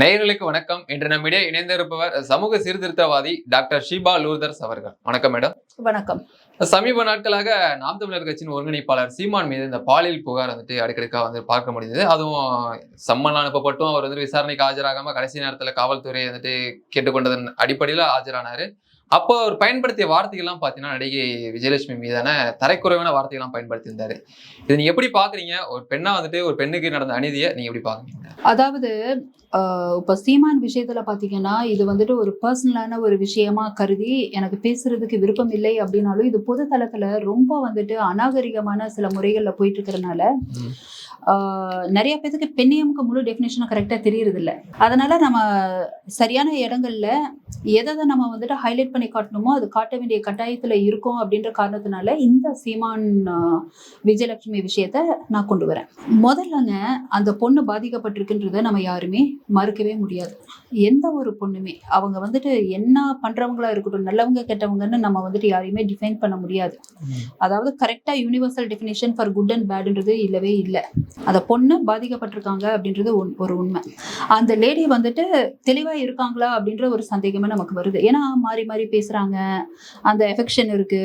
நேயர்களுக்கு வணக்கம். இன்று நம்மிடையே இணைந்திருப்பவர் சமூக சீர்திருத்தவாதி டாக்டர் ஷீபா லூர்தர்ஸ் அவர்கள். வணக்கம் மேடம். வணக்கம். சமீப நாட்களாக நாம் தமிழர் கட்சியின் ஒருங்கிணைப்பாளர் சீமான் மீது இந்த பாலியல் புகார் வந்துட்டு அடிக்கடிக்கா வந்து பார்க்க முடியுது அதுவும் சம்மன் அனுப்பப்பட்டும். அவர் வந்து விசாரணைக்கு ஆஜராகாம கடைசி நேரத்துல காவல்துறை வந்துட்டு கேட்டுக்கொண்டதன் அடிப்படையில ஆஜரானாரு. அப்போ அவர் பயன்படுத்திய வார்த்தைகள்லாம் பார்த்தீங்கன்னா நடிகை விஜயலட்சுமி மீதான தரைக்குறைவான வார்த்தைகள்லாம் பயன்படுத்தியிருந்தாரு. இது நீங்க எப்படி பாக்குறீங்க? ஒரு பெண்ணா வந்துட்டு ஒரு பெண்ணுக்கு நடந்த அநீதியை நீங்க எப்படி பாக்குறீங்க? அதாவது இப்போ இப்ப சீமான் விஷயத்துல பாத்தீங்கன்னா இது வந்துட்டு ஒரு பர்சனலான ஒரு விஷயமா கருதி எனக்கு பேசுறதுக்கு விருப்பம் இல்லை அப்படின்னாலும் இது பொது தளத்துல ரொம்ப வந்துட்டு அநாகரிகமான சில முறைகள்ல போயிட்டு இருக்கிறதுனால நிறைய பேத்துக்கு பெண்ணியமுக்கு முழு டெஃபினேஷனும் கரெக்டா தெரியறது இல்ல அதனால நம்ம சரியான இடங்கள்ல எதை நம்ம வந்துட்டு ஹைலைட் பண்ணி காட்டணுமோ அது காட்ட வேண்டிய கட்டாயத்துல இருக்கோம் அப்படின்ற காரணத்தினால இந்த சீமான் விஜயலட்சுமி விஷயத்த நான் கொண்டு வரேன். முதல்லங்க அந்த பொண்ணு பாதிக்கப்பட்டிருக்குன்றத நம்ம யாருமே மறுக்கவே முடியாது. எந்த ஒரு பொண்ணுமே அவங்க வந்துட்டு என்ன பண்றவங்களா இருக்கட்டும் நல்லவங்க கெட்டவங்கன்னு நம்ம வந்துட்டு யாரையுமே டிஃபைன் பண்ண முடியாது. அதாவது கரெக்டா universal definition for good and பேடுன்றது இல்லவே இல்லை. அந்த பொண்ணு பாதிக்கப்பட்டிருக்காங்க அப்படின்றது ஒரு உண்மை. அந்த லேடி வந்துட்டு தெளிவா இருக்காங்களா அப்படின்ற ஒரு சந்தேகமே நமக்கு வருது. ஏன்னா மாறி மாறி பேசுறாங்க. அந்த எஃபெக்ஷன் இருக்கு.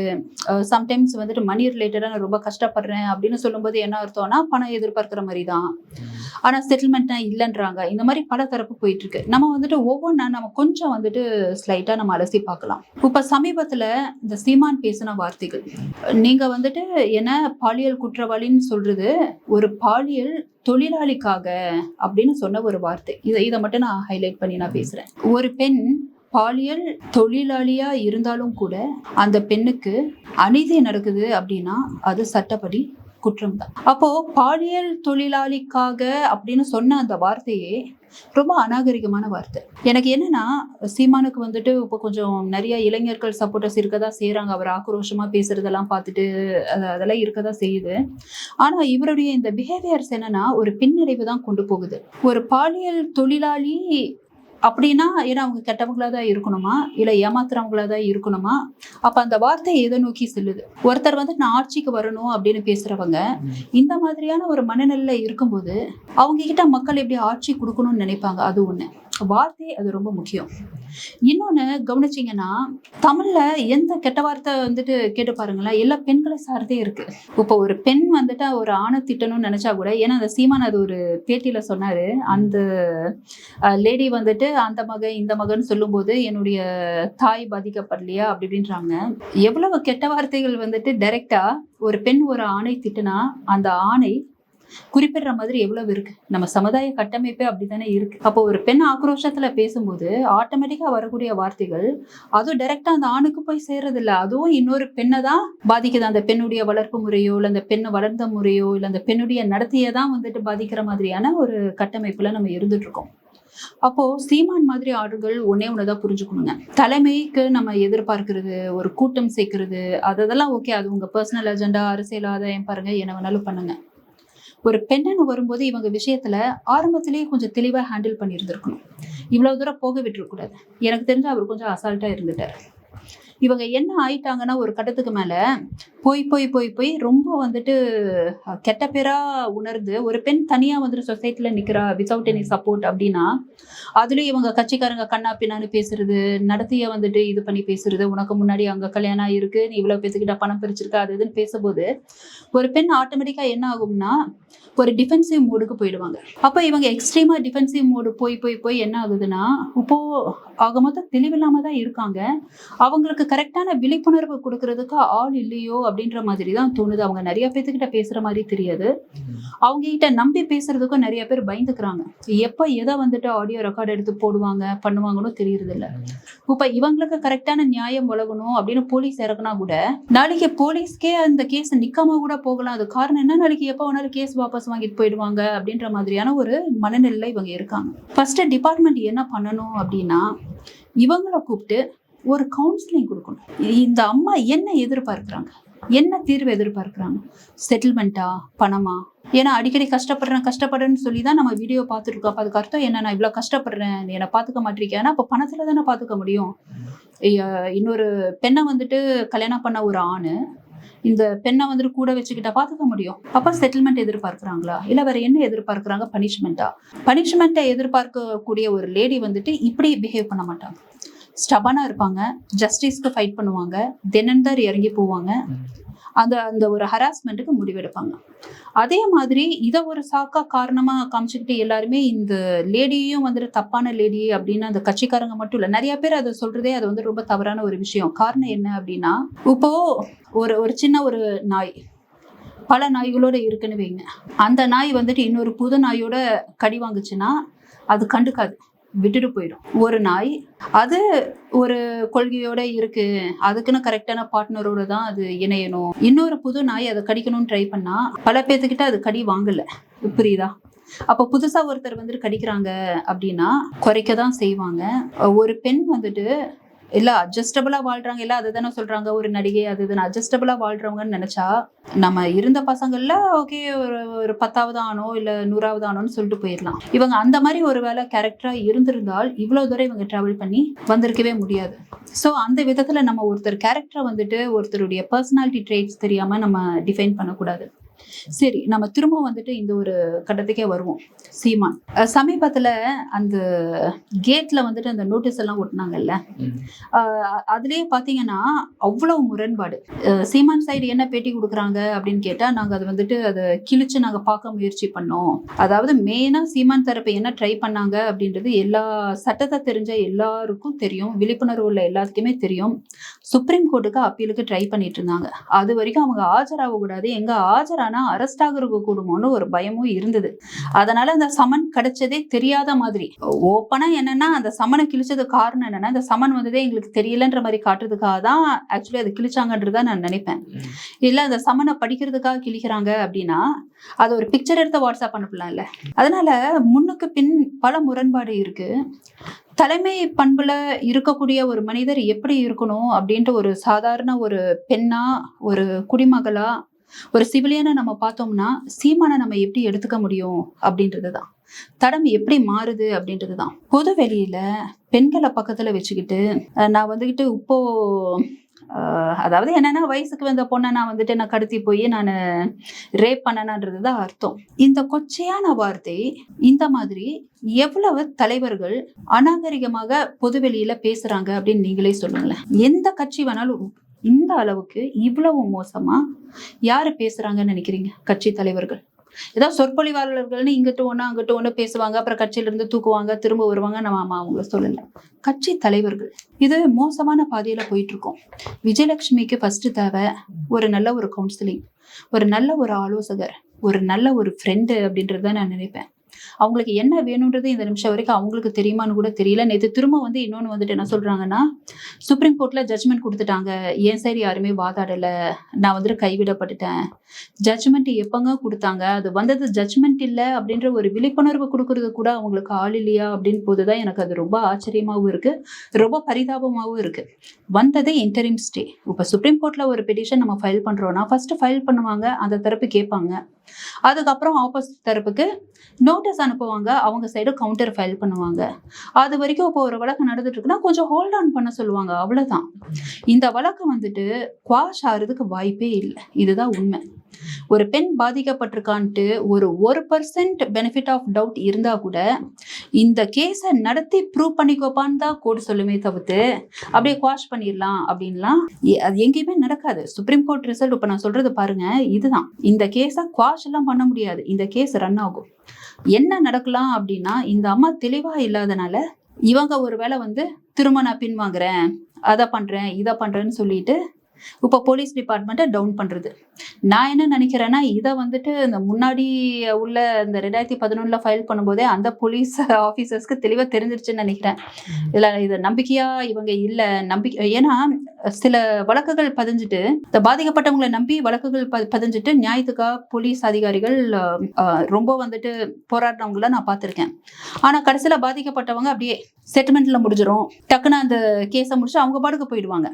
சம்டைம்ஸ் வந்துட்டு மணி ரிலேட்டடா நான் ரொம்ப கஷ்டப்படுறேன் அப்படின்னு சொல்லும்போது என்ன அர்த்தம்னா பணம் எதிர்பார்க்குற மாதிரி தான் ஆனா செட்டில்மெண்ட் இல்லைன்றாங்க. இந்த மாதிரி பல தரப்பு போயிட்டு இருக்கு நம்ம வந்துட்டு ஒவ்வொன்றா நம்ம கொஞ்சம் வந்துட்டு ஸ்லைட்டா நம்ம அலசி பார்க்கலாம். இப்ப சமீபத்துல இந்த சீமான் பேசின வார்த்தைகள். நீங்க வந்துட்டு என்ன பாலியல் குற்றவாளின்னு சொல்றது ஒரு பாலியல் தொழிலாளிக்காக அப்படின்னு சொன்ன ஒரு வார்த்தை. இதை இதை மட்டும் நான் ஹைலைட் பண்ணி நான் பேசுறேன். ஒரு பெண் பாலியல் தொழிலாளியா இருந்தாலும் கூட அந்த பெண்ணுக்கு அநீதி நடக்குது அப்படின்னா அது சட்டப்படி குற்றம் தான் அப்போ பாலியல் தொழிலாளிக்காக அப்படின்னு சொன்ன அந்த வார்த்தையே ரொம்ப அநாகரிகமான வார்த்தை. எனக்கு என்னன்னா சீமானுக்கு வந்துட்டு இப்போ கொஞ்சம் நிறைய இளைஞர்கள் சப்போர்ட்டர்ஸ் இருக்கதா செய்கிறாங்க அவர் ஆக்ரோஷமா பேசுறதெல்லாம் பார்த்துட்டு அது- அதெல்லாம் இருக்கதா செய்யுது. ஆனா இவருடைய இந்த பிஹேவியர்ஸ் என்னன்னா ஒரு பின்னடைவு தான் கொண்டு போகுது. ஒரு பாலியல் தொழிலாளி அப்படின்னா ஏன்னா அவங்க கெட்டவங்களா தான் இருக்கணுமா? இல்ல ஏமாத்துறவங்களா தான் இருக்கணுமா? அப்ப அந்த வார்த்தை எதை நோக்கி செல்லுது? ஒருத்தர் வந்து நான் ஆட்சிக்கு வரணும் அப்படின்னு பேசுறவங்க இந்த மாதிரியான ஒரு மனநிலையில இருக்கும்போது அவங்க கிட்ட மக்கள் எப்படி ஆட்சி கொடுக்கணும்னு நினைப்பாங்க? அது ஒண்ணு. வார்த்தை அது ரொம்ப முக்கியம். இன்னொன்னு கவனிச்சீங்கன்னா தமிழ்ல எந்த கெட்ட வார்த்தை வந்துட்டு கேட்டு பாருங்களேன் எல்லா பெண்களை சார்ந்தே இருக்கு. இப்போ ஒரு பெண் வந்துட்டு ஒரு ஆணை திட்டணும்னு நினைச்சா கூட ஏன்னா அந்த சீமான் அது ஒரு பேட்டியில சொன்னாரு அந்த லேடி வந்துட்டு அந்த மகன் இந்த மகன் சொல்லும்போது என்னுடைய தாய் பாதிக்கப்படலையா? அப்படி அப்படின்றாங்க எவ்வளவு கெட்ட வார்த்தைகள் வந்துட்டு டைரக்டா ஒரு பெண் ஒரு ஆணை திட்டுனா அந்த ஆணை குறிப்பிடுற மாதிரி எவ்வளவு இருக்கு? நம்ம சமுதாய கட்டமைப்பே அப்படித்தானே இருக்கு. அப்போ ஒரு பெண் ஆக்ரோஷத்துல பேசும்போது ஆட்டோமேட்டிக்கா வரக்கூடிய வார்த்தைகள் அதுவும் டைரக்டா அந்த ஆணுக்கு போய் சேர்றது இல்ல அதுவும் இன்னொரு பெண்ணை தான் பாதிக்குது. அந்த பெண்ணுடைய வளர்ப்பு முறையோ இல்ல அந்த பெண்ணு வளர்ந்த முறையோ இல்ல அந்த பெண்ணுடைய நடத்தையை தான் வந்துட்டு பாதிக்கிற மாதிரியான ஒரு கட்டமைப்புல நம்ம இருந்துட்டு இருக்கோம். அப்போ சீமான் மாதிரி ஆடுகள் ஒன்னே ஒண்ணுதான் புரிஞ்சுக்கணுங்க. தலைமைக்கு நம்ம எதிர்பார்க்கிறது ஒரு கூட்டம் சேர்க்கிறது அதெல்லாம் ஓகே அது உங்க பர்சனல் அஜெண்டா அரசியல் ஆதாயம் பாருங்க. என்ன வேணாலும் பண்ணுங்க. ஒரு பெண்ணன் வரும்போது இவங்க விஷயத்துல ஆரம்பத்திலேயே கொஞ்சம் தெளிவா ஹேண்டில் பண்ணியிருந்திருக்கணும். இவ்வளவு தூரம் போக விட்டுருக்கூடாது எனக்கு தெரிஞ்சு அவர் கொஞ்சம் அசால்ட்டா இருந்துட்டார். இவங்க என்ன ஆயிட்டாங்கன்னா ஒரு கட்டத்துக்கு மேல போய் போய் போய் போய் ரொம்ப வந்துட்டு கெட்ட பேரா உணர்ந்து ஒரு பெண் தனியா வந்துட்டு சொசைட்டில நிக்கிறா வித்தவுட் எனி சப்போர்ட் அப்படின்னா அதுலயும் இவங்க கட்சிக்காரங்க கண்ணா பின்னான்னு பேசுறது நடத்திய வந்துட்டு இது பண்ணி பேசுறது உனக்கு முன்னாடி அங்க கல்யாணம் இருக்கு நீ இவ்வளவு பேத்துக்கிட்ட பணம் பிரிச்சிருக்க அது இதுன்னு பேசும்போது ஒரு பெண் ஆட்டோமேட்டிக்கா என்ன ஆகும்னா ஒரு டிஃபென்சிவ் மோடுக்கு போயிடுவாங்க. அப்போ இவங்க எக்ஸ்ட்ரீமா டிஃபென்சிவ் மோடு போய் போய் போய் என்ன ஆகுதுன்னா இப்போ ஆக மொத்தம் தெளிவில்லாம தான் இருக்காங்க. அவங்களுக்கு கரெக்டான விழிப்புணர்வு கொடுக்கறதுக்கு ஆள் இல்லையோ அப்படின்ற மாதிரி தான் தோணுது. அவங்க நிறைய பேர்த்துக்கிட்ட பேசுற மாதிரி தெரியாது. அவங்க கிட்ட நம்பி பேசுறதுக்கும் நிறைய பேர் பயந்துக்கிறாங்க. எப்ப எதை வந்துட்டு ஆடியோ ரெக்கார்ட் எடுத்து போடுவாங்க பண்ணுவாங்கன்னு தெரியறது இல்ல இப்ப இவங்களுக்கு கரெக்டான நியாயம் வழங்கணும் அப்படின்னு போலீஸ் இறக்குனா கூட நாளைக்கு போலீஸ்க்கே அந்த கேஸ் நிக்காம கூட போகலாம். அது காரணம் என்ன? நாளைக்கு எப்ப வேணாலும் கேஸ் வாபஸ் வாங்கிட்டு போயிடுவாங்க அப்படின்ற மாதிரியான ஒரு மனநிலை இவங்க இருக்காங்க. ஃபர்ஸ்ட் டிபார்ட்மெண்ட் என்ன பண்ணணும் அப்படின்னா இவங்களை கூப்பிட்டு ஒரு கவுன்சிலிங் கொடுக்கணும். இந்த அம்மா என்ன எதிர்பார்க்குறாங்க? என்ன தீர்வு எதிர்பார்க்குறாங்க? செட்டில்மெண்ட்டா பணமா? ஏன்னா அடிக்கடி கஷ்டப்படுறேன் கஷ்டப்படுறேன்னு சொல்லி தான் நம்ம வீடியோ பார்த்துருக்கோம் இருக்கோம் அதுக்கு அர்த்தம் என்ன? நான் இவ்வளோ கஷ்டப்படுறேன் என்னை பார்த்துக்க ஏன்னா அப்போ பணத்துல தானே பார்த்துக்க முடியும். இன்னொரு பெண்ணை வந்துட்டு கல்யாணம் பண்ண ஒரு ஆணு. இந்த பெண்ணை வந்துட்டு கூட வச்சுக்கிட்டா பார்த்துக்க முடியும். அப்போ செட்டில்மெண்ட் எதிர்பார்க்குறாங்களா? இல்லை வேற என்ன எதிர்பார்க்குறாங்க? பனிஷ்மெண்ட்டா பனிஷ்மெண்ட்டை எதிர்பார்க்கக்கூடிய ஒரு லேடி வந்துட்டு இப்படி பிஹேவ் பண்ண மாட்டாங்க. ஸ்டபனாக இருப்பாங்க. ஜஸ்டிஸ்க்கு ஃபைட் பண்ணுவாங்க. தினந்தர் இறங்கி போவாங்க. அந்த அந்த ஒரு ஹராஸ்மெண்ட்டுக்கு முடிவெடுப்பாங்க. அதே மாதிரி இதை ஒரு சாக்கா காரணமாக காமிச்சுக்கிட்டு எல்லாருமே இந்த லேடியையும் வந்துட்டு தப்பான லேடி அப்படின்னு அந்த கட்சிக்காரங்க மட்டும் இல்லை நிறைய பேர் அதை சொல்றதே அது வந்து ரொம்ப தவறான ஒரு விஷயம். காரணம் என்ன அப்படின்னா இப்போ ஒரு ஒரு சின்ன ஒரு நாய் பல நாய்களோட இருக்குன்னு வைங்க. அந்த நாய் வந்துட்டு இன்னொரு புது நாயோட கடி வாங்குச்சுன்னா அது கண்டுக்காது. விட்டுட்டு போயிடும். ஒரு நாய் அது ஒரு கொள்கையோட இருக்கு. அதுக்குன்னு கரெக்டான பார்ட்னரோட தான் அது இணையணும். இன்னொரு புது நாய் அதை கடிக்கணும்னு ட்ரை பண்ணா பல பேர்த்துக்கிட்ட அது கடி வாங்கல. புரியுதா? அப்ப புதுசா ஒருத்தர் வந்துட்டு கடிக்கிறாங்க அப்படின்னா குறைக்க தான் செய்வாங்க. ஒரு பெண் வந்துட்டு இல்ல அட்ஜஸ்டபிளா வாழ்றாங்க. இல்ல அதுதானே சொல்றாங்க ஒரு நடிகை அது இதுன்னு. அட்ஜஸ்டபிளா வாழ்றவங்கன்னு நினைச்சா நம்ம இருந்த பசங்கள்ல ஓகே ஒரு ஒரு பத்தாவது ஆனோ இல்ல நூறாவது ஆனோன்னு சொல்லிட்டு போயிடலாம். இவங்க அந்த மாதிரி ஒரு வேலை கேரக்டரா இருந்திருந்தால் இவ்வளவு தூரம் இவங்க டிராவல் பண்ணி வந்திருக்கவே முடியாது. ஸோ அந்த விதத்துல நம்ம ஒருத்தர் கேரக்டரை வந்துட்டு ஒருத்தருடைய பர்சனாலிட்டி ட்ரேட்ஸ் தெரியாம நம்ம டிஃபைன் பண்ணக்கூடாது. சரி நம்ம திரும்ப வந்துட்டு இந்த ஒரு கட்டத்துக்கே வருவோம். சீமான். சமீபத்துல அந்த கேட்ல வந்துட்டு அந்த நோட்டீஸ் எல்லாம் ஒட்டினாங்கல்ல? அதுலயே பாத்தீங்கன்னா அவ்வளவு முரண்பாடு. சீமான் சைடு என்ன பேட்டி கொடுக்குறாங்க அப்படின்னு கேட்டா நாங்க அதை வந்துட்டு அதை கிழிச்சு நாங்க பார்க்க முயற்சி பண்ணோம். அதாவது மெயினா சீமான் தரப்பு என்ன ட்ரை பண்ணாங்க அப்படின்றது எல்லா சட்டத்தை தெரிஞ்ச எல்லாருக்கும் தெரியும். விழிப்புணர்வு உள்ள எல்லாத்துக்குமே தெரியும். சுப்ரீம் கோர்ட்டுக்கு அப்பீலுக்கு ட்ரை பண்ணிட்டு இருந்தாங்க. அது வரைக்கும் அவங்க ஆஜராக கூடாது எங்க ஆஜரானா அரெஸ்ட் ஆகுறது கூடுமோன்னு ஒரு பயமும் இருந்தது. அதனால அந்த சமன் கிடைச்சதே தெரியாத மாதிரி. ஓப்பனா என்னன்னா அந்த சமனை கிழிச்சது காரணம் என்னன்னா அந்த சமன் வந்ததே எங்களுக்கு தெரியலன்ற மாதிரி காட்டுறதுக்காக தான் ஆக்சுவலி அது கிழிச்சாங்கன்றதா நான் நினைப்பேன். இல்ல அந்த சமனை படிக்கிறதுக்காக கிழிக்கிறாங்க அப்படின்னா அது ஒரு பிக்சர் எடுத்து வாட்ஸ்அப் அனுப்பலாம்ல. அதனால முன்னுக்கு பின் பல முரண்பாடு இருக்கு. தலைமை பண்புல இருக்கக்கூடிய ஒரு மனிதர் எப்படி இருக்கணும் அப்படின்ட்டு ஒரு சாதாரண ஒரு பெண்ணா ஒரு குடிமகளா ஒரு சிவிலியனை நம்ம பார்த்தோம்னா சீமானை நம்ம எப்படி எடுத்துக்க முடியும் அப்படின்றது தான் தடம் எப்படி மாறுது அப்படின்றது தான் பொது வெளியில பெண்களை பக்கத்துல வச்சுக்கிட்டு நான் வந்துக்கிட்டு இப்போ அதாவது என்னன்னா வயசுக்கு வந்த பொண்ணை நான் வந்துட்டு நான் கடத்தி போய் நான் ரேப் பண்ணனான்றது தான் அர்த்தம். இந்த கொச்சையான வார்த்தை இந்த மாதிரி எவ்வளவு தலைவர்கள் அநாகரிகமாக பொதுவெளியில பேசுறாங்க அப்படின்னு நீங்களே சொல்லுங்களேன். எந்த கட்சி வேணாலும் இந்த அளவுக்கு இவ்வளவு மோசமா யாரு பேசுறாங்கன்னு நினைக்கிறீங்க? கட்சி தலைவர்கள். ஏதாவது சொற்பொழிவாளர்கள்னு இங்கிட்டு ஒண்ணு அங்கிட்டு ஒன்று பேசுவாங்க அப்புறம் கட்சியில இருந்து தூக்குவாங்க திரும்ப வருவாங்க நம்ம ஆமா அவங்கள சொல்லல. கட்சி தலைவர்கள். இது மோசமான பாதையில போயிட்டு இருக்கோம் விஜயலட்சுமிக்கு ஃபர்ஸ்ட் தேவை ஒரு நல்ல ஒரு கவுன்சிலிங் ஒரு நல்ல ஒரு ஆலோசகர் ஒரு நல்ல ஒரு ஃப்ரெண்டு அப்படின்றத நான் நினைப்பேன். அவங்களுக்கு என்ன வேணுன்றது இந்த நிமிஷம் வரைக்கும் அவங்களுக்கு தெரியுமான்னு கூட தெரியல. நேற்று திரும்ப வந்து இன்னொன்று வந்துட்டு என்ன சொல்கிறாங்கன்னா சுப்ரீம் கோர்ட்டில் ஜட்ஜ்மெண்ட் கொடுத்துட்டாங்க. ஏன் சைடு யாருமே வாதாடலை? நான் வந்துட்டு கைவிடப்பட்டுட்டேன். ஜட்ஜ்மெண்ட் எப்போங்க கொடுத்தாங்க? அது வந்தது ஜட்ஜ்மெண்ட் இல்லை அப்படின்ற ஒரு விழிப்புணர்வு கொடுக்கறது கூட அவங்களுக்கு ஆள் இல்லையா அப்படின்னு போது தான் எனக்கு அது ரொம்ப ஆச்சரியமாகவும் இருக்குது ரொம்ப பரிதாபமாகவும் இருக்குது வந்ததே இன்டரிம் ஸ்டே இப்போ சுப்ரீம் கோர்ட்டில் ஒரு பெட்டிஷன் நம்ம ஃபைல் பண்ணுறோன்னா ஃபஸ்ட்டு ஃபைல் பண்ணுவாங்க அந்த தரப்பு கேட்பாங்க. அதுக்கப்புறம் ஆப்போசிட் தரப்புக்கு நோட்டீஸ் அனுப்புவாங்க. அவங்க சைடு கவுண்டர் ஃபைல் பண்ணுவாங்க. அது வரைக்கும் இப்போ ஒரு வழக்கு நடந்துட்டு இருக்குன்னா கொஞ்சம் ஹோல்ட் ஆன் பண்ண சொல்லுவாங்க. அவ்வளவுதான். இந்த வழக்கு வந்துட்டு குவாஷ் ஆகிறதுக்கு வாய்ப்பே இல்லை. இதுதான் உண்மை. ஒரு பெண் பாதிக்கப்பட்டிருக்கான்ட்டு ஒரு ஒரு பர்சன்ட் பெனிஃபிட் ஆஃப் டவுட் இருந்தா கூட இந்த கேஸை நடத்தி ப்ரூவ் பண்ணிக்கோப்பான்னு தான் கோர்ட் சொல்லுமே தவிர்த்து அப்படியே குவாஷ் பண்ணிடலாம் அப்படின்லாம் எ- அது எங்கேயுமே நடக்காது. சுப்ரீம் கோர்ட் ரிசல்ட் இப்போ நான் சொல்றது பாருங்க இதுதான். இந்த கேஸை குவாஷ் எல்லாம் பண்ண முடியாது. இந்த கேஸ் ரன் ஆகும். என்ன நடக்கலாம் அப்படின்னா இந்த அம்மா தெளிவா இல்லாதனால இவங்க ஒருவேளை வந்து திரும்ப நான் பின்வாங்குறேன் அதை பண்றேன் இதை பண்றேன்னு சொல்லிட்டு இப்போ போலீஸ் டிபார்ட்மெண்ட்டை டவுன் பண்றது. நான் என்ன நினைக்கிறேன்னா இதை வந்துட்டு இந்த முன்னாடி உள்ள இந்த ரெண்டாயிரத்தி பதினொன்னுல ஃபைல் பண்ணும்போதே அந்த போலீஸ் ஆஃபீஸர்ஸ்க்கு தெளிவாக தெரிஞ்சிருச்சுன்னு நினைக்கிறேன். இதில் இது நம்பிக்கையா இவங்க இல்லை நம்பிக்கை ஏன்னா சில வழக்குகள் பதிஞ்சிட்டு இந்த பாதிக்கப்பட்டவங்களை நம்பி வழக்குகள் ப பதிஞ்சிட்டு நியாயத்துக்காக போலீஸ் அதிகாரிகள் ரொம்ப வந்துட்டு போராடினவங்கள நான் பார்த்துருக்கேன். ஆனால் கடைசியில் பாதிக்கப்பட்டவங்க அப்படியே செட்டில்மெண்ட்ல முடிஞ்சிரும். டக்குன்னு அந்த கேஸை முடிச்சு அவங்க பாட்டுக்கு போயிடுவாங்க.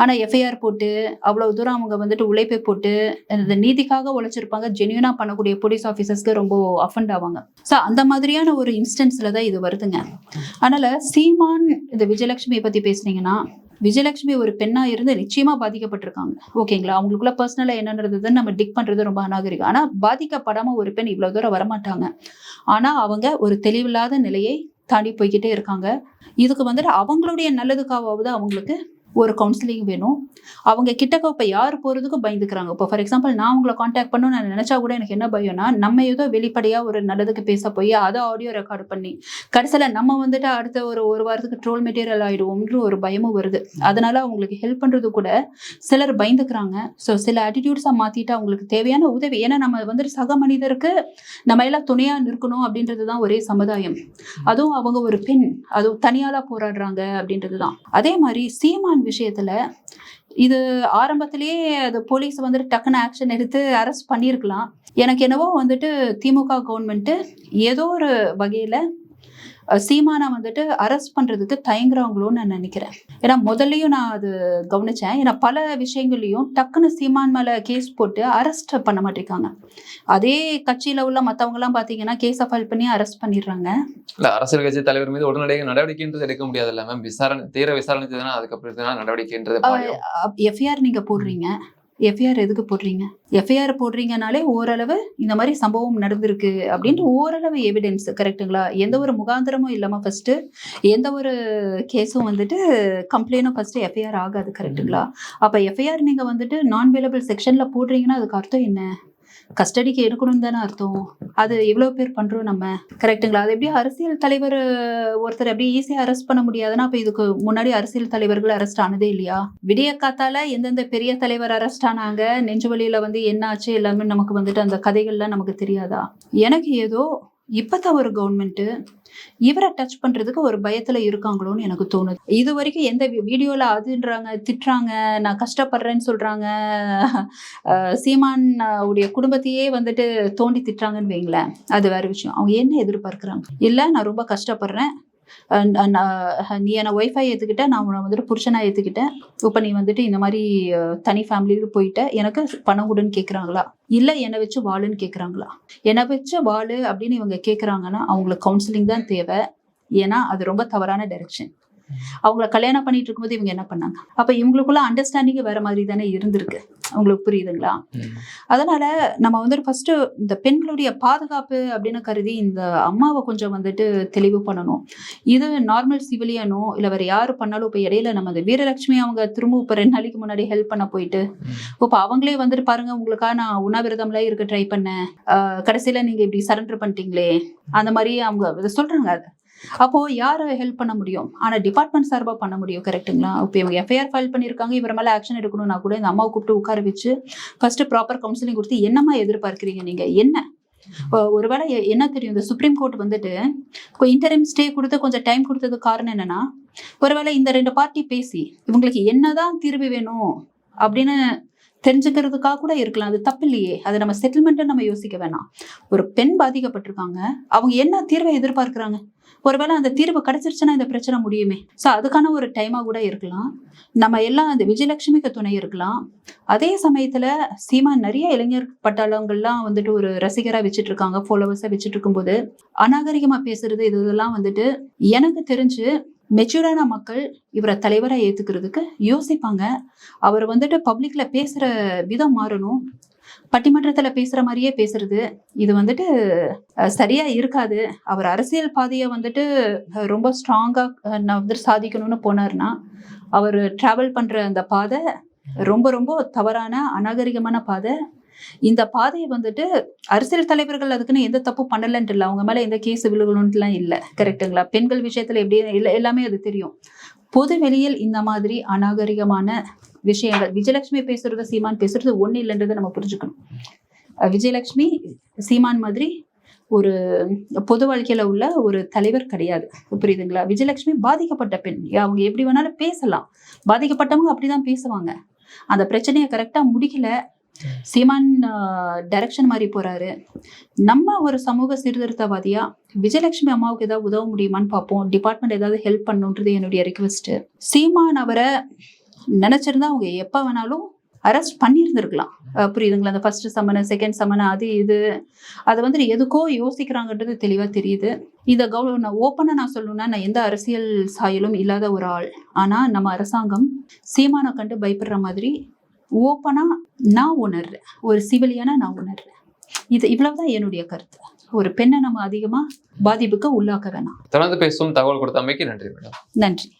ஆனால் எஃப்ஐஆர் போட்டு அவ்வளவு தூரம் அவங்க வந்துட்டு உழைப்பை போட்டு இந்த நீதிக்காக உழைச்சிருப்பாங்க. ஜென்யூனா பண்ணக்கூடிய போலீஸ் ஆஃபீஸர்ஸ்க்கு ரொம்ப அஃபண்ட் ஆவாங்க. ஸோ அந்த மாதிரியான ஒரு இன்ஸ்டன்ஸ்ல தான் இது வருதுங்க. அதனால சீமான் இந்த விஜயலட்சுமியை பத்தி பேசுனீங்கன்னா விஜயலட்சுமி ஒரு பெண்ணா இருந்து நிச்சயமா பாதிக்கப்பட்டிருக்காங்க. ஓகேங்களா அவங்களுக்குள்ள பர்சனலா என்னன்றது நம்ம டிக் பண்றது ரொம்ப அநாகரிகம். ஆனா பாதிக்கப்படாம ஒரு பெண் இவ்வளவு தூரம் வரமாட்டாங்க. ஆனா அவங்க ஒரு தெளிவில்லாத நிலையை தாண்டி போய்கிட்டே இருக்காங்க. இதுக்கு வந்துட்டு அவங்களுடைய நல்லதுக்காவது அவங்களுக்கு ஒரு கவுன்சிலிங் வேணும். அவங்க கிட்டக்க இப்போ யார் போகிறதுக்கும் பயந்துக்கிறாங்க. இப்போ ஃபார் எக்ஸாம்பிள் நான் உங்களை காண்டாக்ட் பண்ணணும்னு நான் நினச்சா கூட எனக்கு என்ன பயம்னா நம்ம ஏதோ வெளிப்படையாக ஒரு நல்லதுக்கு பேச போய் அதை ஆடியோ ரெக்கார்ட் பண்ணி கடைசியில் நம்ம வந்துட்டு அடுத்த ஒரு ஒரு வாரத்துக்கு ட்ரோல் மெட்டீரியல் ஆகிடுவோம்ன்ற ஒரு பயமும் வருது. அதனால அவங்களுக்கு ஹெல்ப் பண்ணுறது கூட சிலர் பயந்துக்கிறாங்க. ஸோ சில ஆட்டிடியூட்ஸாக மாற்றிட்டு அவங்களுக்கு தேவையான உதவி. ஏன்னா நம்ம வந்துட்டு சக மனிதருக்கு நம்ம எல்லாம் துணையாக நிற்கணும் அப்படின்றது தான் ஒரே சமுதாயம். அதுவும் அவங்க ஒரு பெண். அதுவும் தனியாலாக போராடுறாங்க அப்படின்றது தான் அதே மாதிரி சீமான் விஷயத்துல இது ஆரம்பத்திலேயே அது போலீஸ் வந்துட்டு டக்குன்னு ஆக்ஷன் எடுத்து அரெஸ்ட் பண்ணியிருக்கலாம் எனக்கு என்னவோ வந்துட்டு திமுக கவர்மெண்ட்டு ஏதோ ஒரு வகையில் சீமானை வந்துட்டு அரெஸ்ட் பண்ணுறதுக்கு தயங்குறாங்களோன்னு நான் நினைக்கிறேன். ஏன்னா முதல்லையும் நான் அது கவனிச்சேன். ஏன்னா பல விஷயங்கள்லையும் டக்குன்னு சீமான் மேலே கேஸ் போட்டு அரெஸ்ட் பண்ண மாட்டேங்காங்க அதே கட்சியில் உள்ள மற்றவங்கலாம் பார்த்தீங்கன்னா கேஸை ஃபைல் பண்ணி அரெஸ்ட் பண்ணிடுறாங்க. இல்ல அரசியல் கட்சி தலைவர் மீது உடனடியாக நடவடிக்கைன்றது எடுக்க முடியாதுல்ல மேம் விசாரணை தீர விசாரணை அதுக்கப்புறம் நடவடிக்கைன்றது. எஃப்ஐஆர் நீங்கள் போடுறீங்க. எஃப்ஐஆர் எதுக்கு போடுறீங்க? எஃப்ஐஆர் போடுறீங்கனாலே ஓரளவு இந்த மாதிரி சம்பவம் நடந்திருக்கு அப்படின்ட்டு ஓரளவு எவிடென்ஸ் கரெக்ட்டுங்களா எந்த ஒரு முகாந்திரமும் இல்லாமல் ஃபர்ஸ்ட் எந்த ஒரு கேஸும் வந்துட்டு கம்ப்ளைண்டும் ஃபர்ஸ்ட் எஃப்ஐஆர் ஆகாது கரெக்ட்டுங்களா அப்போ எஃப்ஐஆர் நீங்கள் வந்துட்டு நான் வேலபிள் செக்ஷனில் போடுறீங்கன்னா அதுக்கு அர்த்தம் என்ன? கஸ்டடிக்கு எடுக்கணும்னு தானே அர்த்தம். அது எவ்வளோ பேர் பண்ணுறோம் நம்ம. கரெக்ட்டுங்களா அது எப்படி அரசியல் தலைவர் ஒருத்தர் எப்படி ஈஸியாக அரெஸ்ட் பண்ண முடியாதுன்னா அப்போ இதுக்கு முன்னாடி அரசியல் தலைவர்கள் அரெஸ்ட் ஆனதே இல்லையா? விடிய காத்தால எந்தெந்த பெரிய தலைவர் அரெஸ்ட் ஆனாங்க? நெஞ்சுவலியில் வந்து என்ன ஆச்சு? எல்லாமே நமக்கு வந்துட்டு அந்த கதைகள்லாம் நமக்கு தெரியாதா? எனக்கு ஏதோ இப்பதான் ஒரு கவர்மெண்ட்டு இவரை டச் பண்றதுக்கு ஒரு பயத்துல இருக்காங்களோன்னு எனக்கு தோணுது. இது வரைக்கும் எந்த வி- வீடியோல அதுன்றாங்க திட்டுறாங்க நான் கஷ்டப்படுறேன்னு சொல்றாங்க அஹ் சீமான் உடைய குடும்பத்தையே வந்துட்டு தோண்டி திட்டுறாங்கன்னு வைங்களேன் அது வேற விஷயம். அவங்க என்ன எதிர்பார்க்கிறாங்க? இல்ல நான் ரொம்ப கஷ்டப்படுறேன் Uh, நீ என்னை ஒய்ஃபை ஏற்றுக்கிட்ட நான் உன்னை வந்துட்டு புருஷனா ஏற்றுக்கிட்டேன் இப்போ நீ வந்துட்டு இந்த மாதிரி தனி ஃபேமிலிக்கு போயிட்ட எனக்கு பணம் கொடுன்னு கேட்குறாங்களா இல்லை என்னை வச்சு வாழுன்னு கேட்குறாங்களா என்னை வச்சு வாழு அப்படின்னு இவங்க கேட்குறாங்கன்னா அவங்களுக்கு கவுன்சிலிங் தான் தேவை. ஏன்னா அது ரொம்ப தவறான டைரக்ஷன் அவங்கள கல்யாணம் பண்ணிட்டு இருக்கும்போது இவங்க என்ன பண்ணாங்க? அப்ப இவங்களுக்குள்ள அண்டர்ஸ்டாண்டிங் வேற மாதிரி தானே இருந்திருக்கு. உங்களுக்கு புரியுதுங்களா. அதனால நம்ம வந்துட்டு ஃபர்ஸ்ட் இந்த பெண்களுடைய பாதுகாப்பு அப்படின்னு கருதி இந்த அம்மாவை கொஞ்சம் வந்துட்டு தெளிவு பண்ணணும் இது நார்மல் சிவிலியனோ இல்ல வேற யாரு பண்ணாலும் இப்ப இடையில நம்ம இந்த வீரலட்சுமி அவங்க திரும்ப இப்ப ரெண்டு நாளைக்கு முன்னாடி ஹெல்ப் பண்ண போயிட்டு. இப்போ அவங்களே வந்துட்டு பாருங்க உங்களுக்காக நான் உண்ணாவிரதம்லாம் இருக்க ட்ரை பண்ணேன் கடைசியில நீங்க இப்படி சரண்டர் பண்ணிட்டீங்களே அந்த மாதிரி அவங்க இதை சொல்றாங்க அது அப்போ யாரை ஹெல்ப் பண்ண முடியும்? ஆனா டிபார்ட்மெண்ட் சார்பா பண்ண முடியும் கரெக்ட்டுங்களா இப்போ இவங்க எஃப்ஐஆர் ஃபைல் பண்ணியிருக்காங்க இவர் மேல ஆக்ஷன் எடுக்கணும்னா கூட இந்த அம்மாவை கூப்பிட்டு உட்கார வச்சு ஃபர்ஸ்ட் ப்ராப்பர் கவுன்சிலிங் கொடுத்து என்னம்மா எதிர்பார்க்குறீங்க நீங்க? என்ன? ஒருவேளை என்ன தெரியும்? இந்த சுப்ரீம் கோர்ட் வந்துட்டு இன்டரிம் ஸ்டே கொடுத்து கொஞ்சம் டைம் கொடுத்ததுக்கு காரணம் என்னன்னா ஒருவேளை இந்த ரெண்டு பார்ட்டி பேசி இவங்களுக்கு என்னதான் தீர்வு வேணும் அப்படின்னு தெரிஞ்சுக்கிறதுக்காக கூட இருக்கலாம். அது தப்பு இல்லையே அதை நம்ம செட்டில்மெண்ட்டை நம்ம யோசிக்க வேணாம். ஒரு பெண் பாதிக்கப்பட்டிருக்காங்க. அவங்க என்ன தீர்வை எதிர்பார்க்கறாங்க? ஒருவேளை அந்த தீர்வு கிடைச்சிருச்சுன்னா இந்த பிரச்சனை முடியுமே. ஸோ அதுக்கான ஒரு டைமாக கூட இருக்கலாம். நம்ம எல்லாம் அந்த விஜயலட்சுமிக்கு துணை இருக்கலாம். அதே சமயத்துல சீமா நிறைய இளைஞர் பட்டாளங்கள்லாம் வந்துட்டு ஒரு ரசிகரா வச்சுட்டு இருக்காங்க ஃபாலோவர்ஸா வச்சுட்டு இருக்கும்போது அநாகரிகமா பேசுறது இது இதெல்லாம் வந்துட்டு எனக்கு தெரிஞ்சு மெச்சூரான மக்கள் இவரை தலைவரா ஏத்துக்கிறதுக்கு யோசிப்பாங்க. அவர் வந்துட்டு பப்ளிக்ல பேசுற விதம் மாறணும். பட்டிமன்றத்துல பேசுற மாதிரியே பேசுறது. இது வந்துட்டு சரியா இருக்காது. அவர் அரசியல் பாதையை வந்துட்டு ரொம்ப ஸ்ட்ராங்கா நான் வந்துட்டு சாதிக்கணும்னு போனார்னா அவர் டிராவல் பண்ற அந்த பாதை ரொம்ப ரொம்ப தவறான அநாகரிகமான பாதை. இந்த பாதையை வந்துட்டு அரசியல் தலைவர்கள் அதுக்குன்னு எந்த தப்பு பண்ணலன்ட்டு இல்லை. அவங்க மேல எந்த கேஸ் விழுகணும்ட்டுலாம் இல்லை. கரெக்டுங்களா பெண்கள் விஷயத்துல எப்படி இல்லை எல்லாமே அது தெரியும். பொது வெளியில் இந்த மாதிரி அநாகரிகமான விஷயங்கள் விஜயலட்சுமி பேசுறது சீமான் பேசுறது ஒண்ணு இல்லைன்றதை நம்ம புரிஞ்சுக்கணும். விஜயலட்சுமி சீமான் மாதிரி ஒரு பொது வாழ்க்கையில உள்ள ஒரு தலைவர் கிடையாது. புரியுதுங்களா? விஜயலட்சுமி பாதிக்கப்பட்ட பெண். அவங்க எப்படி வேணாலும் பேசலாம். பாதிக்கப்பட்டவங்க அப்படிதான் பேசுவாங்க. அந்த பிரச்சனையை கரெக்டா முடிக்கல. சீமான் டைரக்ஷன் மாதிரி போறாரு. நம்ம ஒரு சமூக சீர்திருத்தவாதியா விஜயலட்சுமி அம்மாவுக்கு ஏதாவது உதவ முடியுமான்னு பார்ப்போம். டிபார்ட்மெண்ட் ஏதாவது ஹெல்ப் பண்ணுன்றது என்னுடைய ரிக்வெஸ்ட் சீமான் அவரை நினைச்சிருந்தா அவங்க எப்ப வேணாலும் அரெஸ்ட் பண்ணியிருந்திருக்கலாம். புரியுதுங்களா? அந்த ஃபர்ஸ்ட் சம்மனை செகண்ட் சம்மனை அது இது. அதை வந்து எதுக்கோ யோசிக்கிறாங்கன்றது தெளிவா தெரியுது. இந்த கௌரவ நான் ஓப்பனாக நான் சொல்லணும்னா நான் எந்த அரசியல் சாயலும் இல்லாத ஒரு ஆள். ஆனா நம்ம அரசாங்கம் சீமானை கண்டு பயப்படுற மாதிரி ஓப்பனா நான் உணர்றேன். ஒரு சிவிலியனா நான் உணர்றேன். இது இவ்வளவுதான் என்னுடைய கருத்து. ஒரு பெண்ணை நம்ம அதிகமா பாதிப்புக்கு உள்ளாக்க வேணாம். தொடர்ந்து பேசும் தகவல் கொடுத்தமைக்கு நன்றி மேடம். நன்றி.